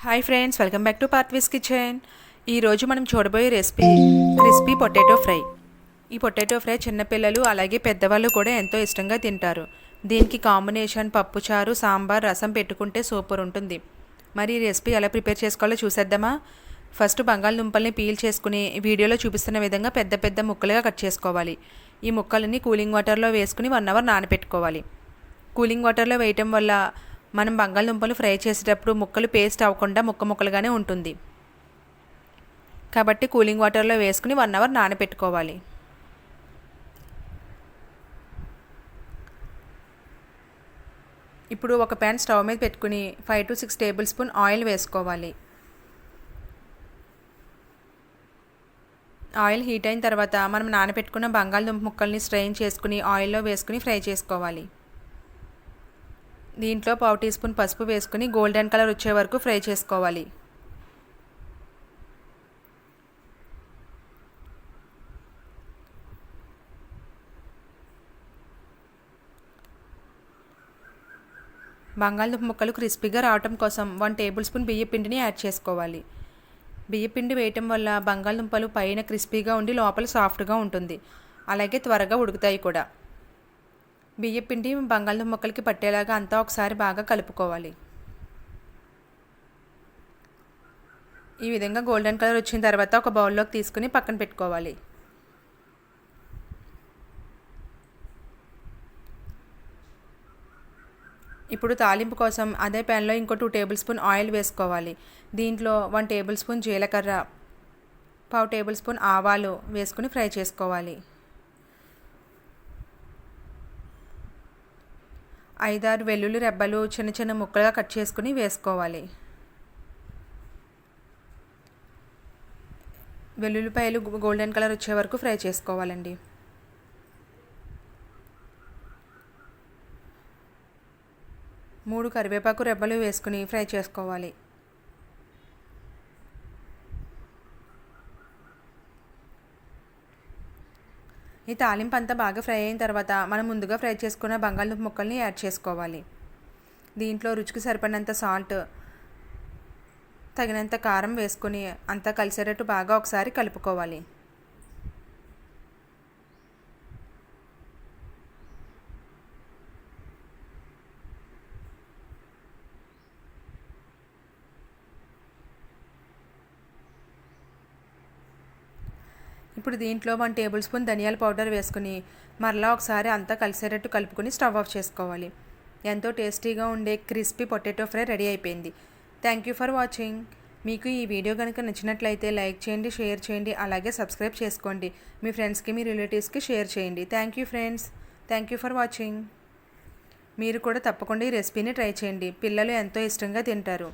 Hi friends welcome back to పార్ట్వీస్ kitchen ఈరోజు మనం చూడబోయే రెసిపీ క్రిస్పీ పొటాటో ఫ్రై ఈ పొటాటో ఫ్రై చిన్నపిల్లలు అలాగే పెద్దవాళ్ళు కూడా ఎంతో ఇష్టంగా తింటారు. దీనికి కాంబినేషన్ పప్పుచారు సాంబార్ రసం పెట్టుకుంటే సూపర్ ఉంటుంది. మరి ఈ రెసిపీ ఎలా ప్రిపేర్ చేసుకోవాలో చూసేద్దామా? ఫస్ట్ బంగాళదుంపల్ని పీల్ చేసుకుని వీడియోలో చూపిస్తున్న విధంగా పెద్ద పెద్ద ముక్కలుగా కట్ చేసుకోవాలి. ఈ ముక్కలని కూలింగ్ వాటర్లో వేసుకుని వన్ అవర్ నానబెట్టుకోవాలి. కూలింగ్ వాటర్లో వేయటం వల్ల మనం బంగాళదుంపలు ఫ్రై చేసేటప్పుడు ముక్కలు పేస్ట్ అవ్వకుండా ముక్క ముక్కలుగానే ఉంటుంది. కాబట్టి కూలింగ్ వాటర్లో వేసుకుని వన్ అవర్ నానబెట్టుకోవాలి ఇప్పుడు ఒక ప్యాన్ స్టవ్ మీద పెట్టుకుని five to six tablespoon oil వేసుకోవాలి. ఆయిల్ హీట్ అయిన తర్వాత మనం నానబెట్టుకున్న బంగాళదుంప ముక్కల్ని స్ట్రెయిన్ చేసుకుని ఆయిల్లో వేసుకుని ఫ్రై చేసుకోవాలి. దీంట్లో పావు టీ స్పూన్ పసుపు వేసుకుని గోల్డెన్ కలర్ వచ్చే వరకు ఫ్రై చేసుకోవాలి. బంగాళదుంప ముక్కలు క్రిస్పీగా రావటం కోసం వన్ టేబుల్ స్పూన్ బియ్య పిండిని యాడ్ చేసుకోవాలి. బియ్య పిండి వేయటం వల్ల బంగాళదుంపలు పైన క్రిస్పీగా ఉండి లోపల సాఫ్ట్గా ఉంటుంది. అలాగే త్వరగా ఉడుకుతాయి కూడా. బియ్యపిండి బంగాళదుంప ముక్కలకి పట్టేలాగా అంతా ఒకసారి బాగా కలుపుకోవాలి. ఈ విధంగా గోల్డెన్ కలర్ వచ్చిన తర్వాత ఒక బౌల్లోకి తీసుకుని పక్కన పెట్టుకోవాలి. ఇప్పుడు తాలింపు కోసం అదే ప్యాన్లో ఇంకో టూ టేబుల్ స్పూన్ ఆయిల్ వేసుకోవాలి. దీంట్లో వన్ టేబుల్ స్పూన్ జీలకర్ర పావు టేబుల్ స్పూన్ ఆవాలు వేసుకుని ఫ్రై చేసుకోవాలి. ఐదారు వెల్లుల్లి రెబ్బలు చిన్న చిన్న ముక్కలుగా కట్ చేసుకుని వేసుకోవాలి. వెల్లుల్లిపాయలు గోల్డెన్ కలర్ వచ్చే వరకు ఫ్రై చేసుకోవాలండి. మూడు కరివేపాకు రెబ్బలు వేసుకుని ఫ్రై చేసుకోవాలి. ఈ తాలింపు అంతా బాగా ఫ్రై అయిన తర్వాత మనం ముందుగా ఫ్రై చేసుకున్న బంగాళదుంప ముక్కల్ని యాడ్ చేసుకోవాలి. దీంట్లో రుచికి సరిపడినంత సాల్ట్ తగినంత కారం వేసుకొని అంతా కలిసేటట్టు బాగా ఒకసారి కలుపుకోవాలి. ఇప్పుడు దీంట్లో వన్ టేబుల్ స్పూన్ ధనియాల పౌడర్ వేసుకుని మరలా ఒకసారి అంతా కలిసేటట్టు కలుపుకొని స్టవ్ ఆఫ్ చేసుకోవాలి. ఎంతో టేస్టీగా ఉండే క్రిస్పీ పొటాటో ఫ్రై రెడీ అయిపోయింది. థ్యాంక్ యూ ఫర్ వాచింగ్ మీకు ఈ వీడియో కనుక నచ్చినట్లయితే లైక్ చేయండి షేర్ చేయండి అలాగే సబ్స్క్రైబ్ చేసుకోండి. మీ ఫ్రెండ్స్కి మీ రిలేటివ్స్కి షేర్ చేయండి. Thank you friends thank you for watching మీరు కూడా తప్పకుండా ఈ రెసిపీని ట్రై చేయండి. పిల్లలు ఎంతో ఇష్టంగా తింటారు.